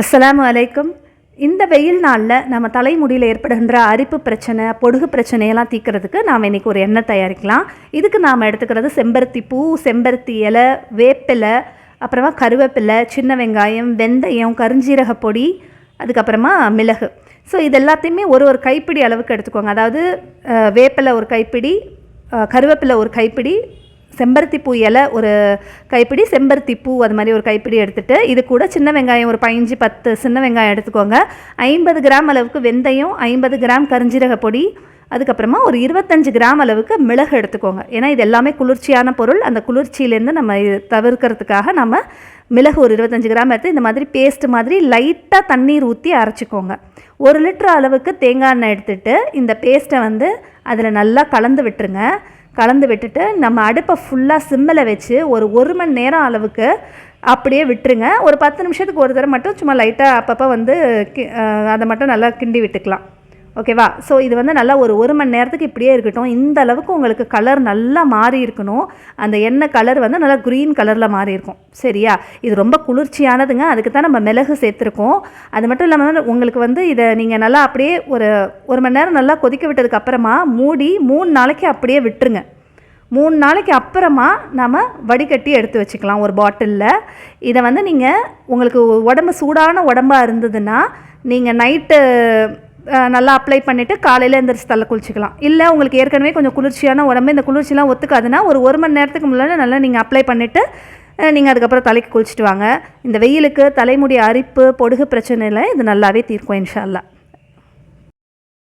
அஸ்ஸலாமு அலைக்கும். இந்த வெயில் நாளில் நம்ம தலைமுடியில் ஏற்படுகின்ற அரிப்பு பிரச்சனை பொடுகு பிரச்சனையெல்லாம் தீக்கிறதுக்கு நாம் இன்றைக்கி ஒரு எண்ணெய் தயாரிக்கலாம். இதுக்கு நாம் எடுத்துக்கிறது செம்பருத்தி பூ செம்பருத்தி இலை வேப்பிலை அப்புறமா கருவேப்பிலை சின்ன வெங்காயம் வெந்தயம் கருஞ்சீரக பொடி அதுக்கப்புறமா மிளகு. ஸோ இது எல்லாத்தையுமே ஒரு ஒரு கைப்பிடி அளவுக்கு எடுத்துக்கோங்க. அதாவது வேப்பிலை ஒரு கைப்பிடி கருவேப்பிலை ஒரு கைப்பிடி செம்பருத்தி பூ இலை ஒரு கைப்பிடி செம்பருத்தி பூ அது மாதிரி ஒரு கைப்பிடி எடுத்துகிட்டு இது கூட சின்ன வெங்காயம் ஒரு பதினஞ்சு பத்து சின்ன வெங்காயம் எடுத்துக்கோங்க. ஐம்பது கிராம் அளவுக்கு வெந்தயம் ஐம்பது கிராம் கரிஞ்சீரக பொடி அதுக்கப்புறமா ஒரு இருபத்தஞ்சு கிராம் அளவுக்கு மிளகு எடுத்துக்கோங்க. ஏன்னா இது எல்லாமே குளிர்ச்சியான பொருள். அந்த குளிர்ச்சியிலேருந்து நம்ம இது தவிர்க்கிறதுக்காக நம்ம மிளகு ஒரு இருபத்தஞ்சு கிராம் எடுத்து இந்த மாதிரி பேஸ்ட் மாதிரி லைட்டாக தண்ணீர் ஊற்றி அரைச்சிக்கோங்க. ஒரு லிட்டர் அளவுக்கு தேங்காய் எண்ணெய் எடுத்துகிட்டு இந்த பேஸ்ட்டை வந்து அதில் நல்லா கலந்து விட்டுருங்க. கலந்து விட்டுட்டு நம்ம அடுப்பை ஃபுல்லாக சிம்மில் வச்சு ஒரு ஒரு மணி நேரம் அளவுக்கு அப்படியே விட்டுருங்க. ஒரு பத்து நிமிஷத்துக்கு ஒரு தடவை மட்டும் சும்மா லைட்டாக அப்பப்போ வந்து கி அதை மட்டும் நல்லா கிண்டி விட்டுக்கலாம். ஓகேவா? ஸோ இது வந்து நல்லா ஒரு ஒரு மணி நேரத்துக்கு இப்படியே இருக்கட்டும். இந்த அளவுக்கு உங்களுக்கு கலர் நல்லா மாறி இருக்கணும். அந்த எண்ணெய் கலர் வந்து நல்லா க்ரீன் கலரில் மாறி இருக்கும். சரியா? இது ரொம்ப குளிர்ச்சியானதுங்க. அதுக்கு தான் நம்ம மிளகு சேர்த்துருக்கோம். அது மட்டும் இல்லாமல் உங்களுக்கு வந்து இதை நீங்கள் நல்லா அப்படியே ஒரு ஒரு மணி நேரம் நல்லா கொதிக்க விட்டதுக்கு அப்புறமா மூடி மூணு நாளைக்கு அப்படியே விட்டுருங்க. மூணு நாளைக்கு அப்புறமா நம்ம வடிகட்டி எடுத்து வச்சுக்கலாம் ஒரு பாட்டிலில் இதை வந்து நீங்கள் உங்களுக்கு உடம்பு சூடான உடம்பாக இருந்ததுன்னா நீங்கள் நைட்டு நல்லா அப்ளை பண்ணிவிட்டு காலையில் எந்திரிச்சு தலை குளிச்சிக்கலாம். இல்லை உங்களுக்கு ஏற்கனவே கொஞ்சம் குளிர்ச்சியான உடம்பு இந்த குளிர்ச்சிலாம் ஒத்துக்காதுன்னா ஒரு ஒரு மணி நேரத்துக்கு முன்னாடி நல்லா நீங்கள் அப்ளை பண்ணிவிட்டு நீங்கள் அதுக்கப்புறம் தலைக்கு குளிச்சுட்டு வாங்க. இந்த வெயிலுக்கு தலைமுடி அரிப்பு பொடுகு பிரச்சனையில் இது நல்லாவே தீர்க்கும் இன்ஷால்லா